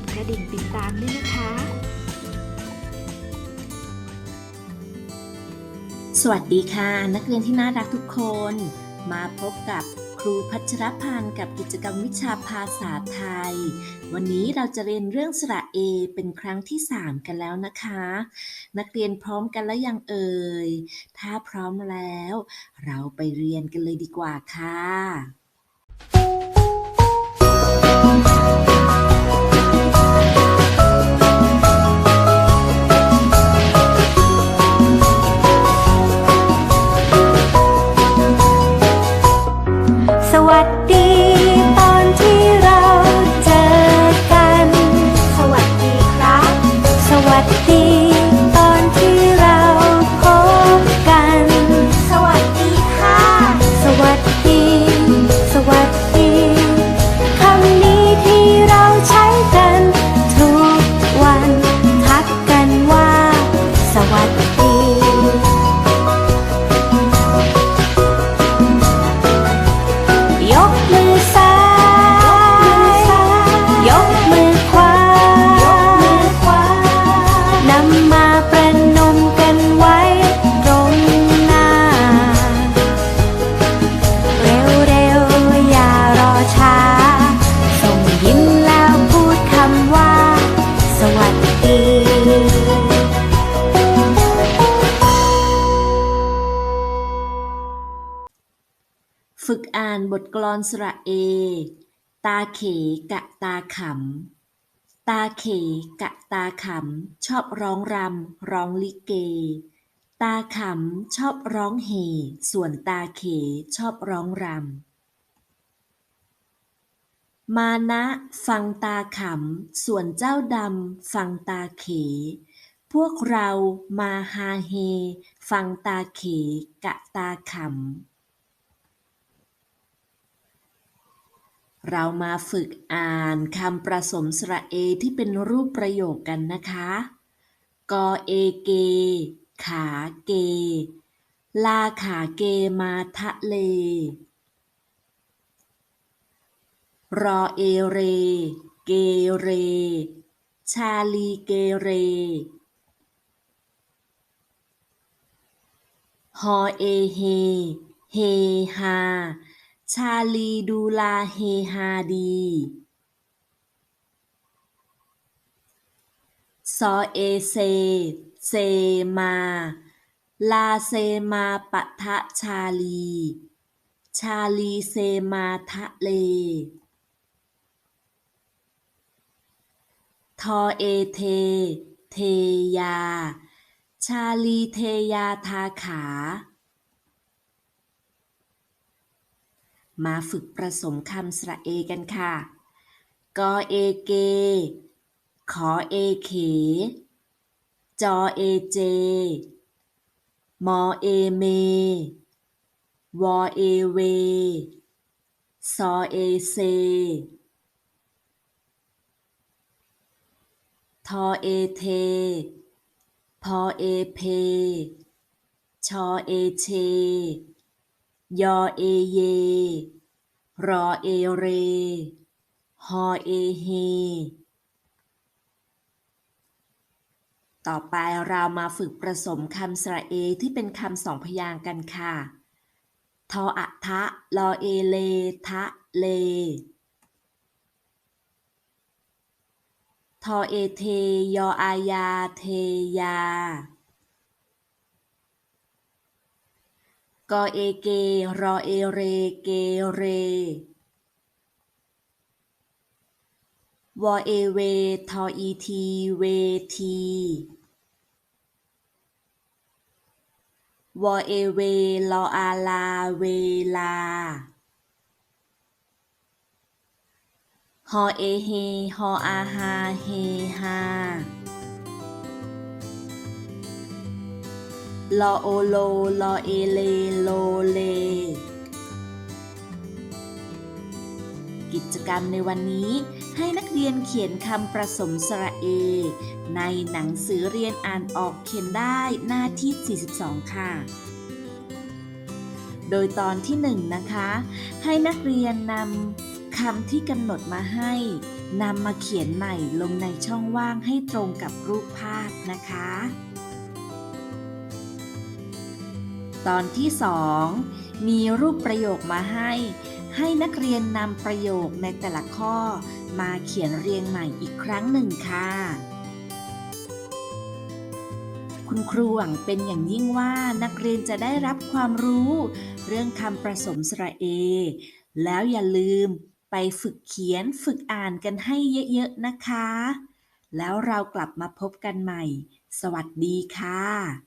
ดกระดิ่งติดตามด้วยนะคะ สวัสดีค่ะ นักเรียนที่น่ารักทุกคน มาพบกับครูพัชรพันธ์กับกิจกรรมวิชาภาษาไทย วันนี้เราจะเรียนเรื่องสระเอเป็นครั้งที่ 3 กันแล้วนะคะ นักเรียนพร้อมกันแล้วยังเอ่ย ถ้าพร้อมแล้ว เราไปเรียนกันเลยดีกว่าค่ะ ส อ่านบทกลอนสระเอ ตาเขกะตาขำ ตาเขกะตาขำ ชอบร้องรำร้องลิเก ตาขำชอบร้องเฮส่วนตาเขชอบร้องรำ มานะฟังตาขำ ส่วนเจ้าดำฟังตาเข พวกเรามาฮาเฮ ฟังตาเขกะตาขำ เรามาฝึกอ่านคำประสมสระเอที่เป็นรูปประโยคกันนะคะ กอเอเก ขาเก ลาขาเกมาทะเล รอเอเร เกเร ชาลีเกเร ฮอเอเฮ เฮฮา ชาลีดูลาเฮฮาดีซอเอเซ เซมา ลาเซมาปะทะชาลี ชาลีเซมาทะเล ทอเอเท เทยา ชาลีเทยาทาขา มาฝึกผสมคำสระเอกันค่ะ กอเอเก ขอเอเข จอเอเจ มอเอเม วอเอเว ซอเอเซ ทอเอเท พอเอเพ ชอเอเช ยอเอเย รอเอเร ฮอเอเฮ ต่อไปเรามาฝึกผสมคำสระเอที่เป็นคำสองพยางค์กันค่ะ ทออะทะ ลอเอเล ทะเล ทอเอเท ยออายา เทยา กอเอเก รอเอเร เกเร วอเอเว ทออีที เวที วอเอเว ลออาลา เวลา ฮอเอเฮ ฮออาฮา เฮฮา ลอโอโล ลอเอเล โลเล กิจกรรมในวันนี้ให้นักเรียนเขียนคำประสมสระเอ ในหนังสือเรียนอ่านออกเขียนได้หน้าที่ 42 ค่ะ โดยตอนที่ 1 นะคะ ให้นักเรียนนำคำที่กำหนดมาให้นำมาเขียนใหม่ลงในช่องว่างให้ตรงกับรูปภาพนะคะ ตอนที่ 2 มีรูปประโยคมาให้ ให้นักเรียนนำประโยคในแต่ละข้อ มาเขียนเรียงใหม่อีกครั้งหนึ่งค่ะ คุณครูหวังเป็นอย่างยิ่งว่านักเรียนจะได้รับความรู้ เรื่องคำประสมสระเอ แล้วอย่าลืมไปฝึกเขียนฝึกอ่านกันให้เยอะๆนะคะ แล้วเรากลับมาพบกันใหม่ สวัสดีค่ะ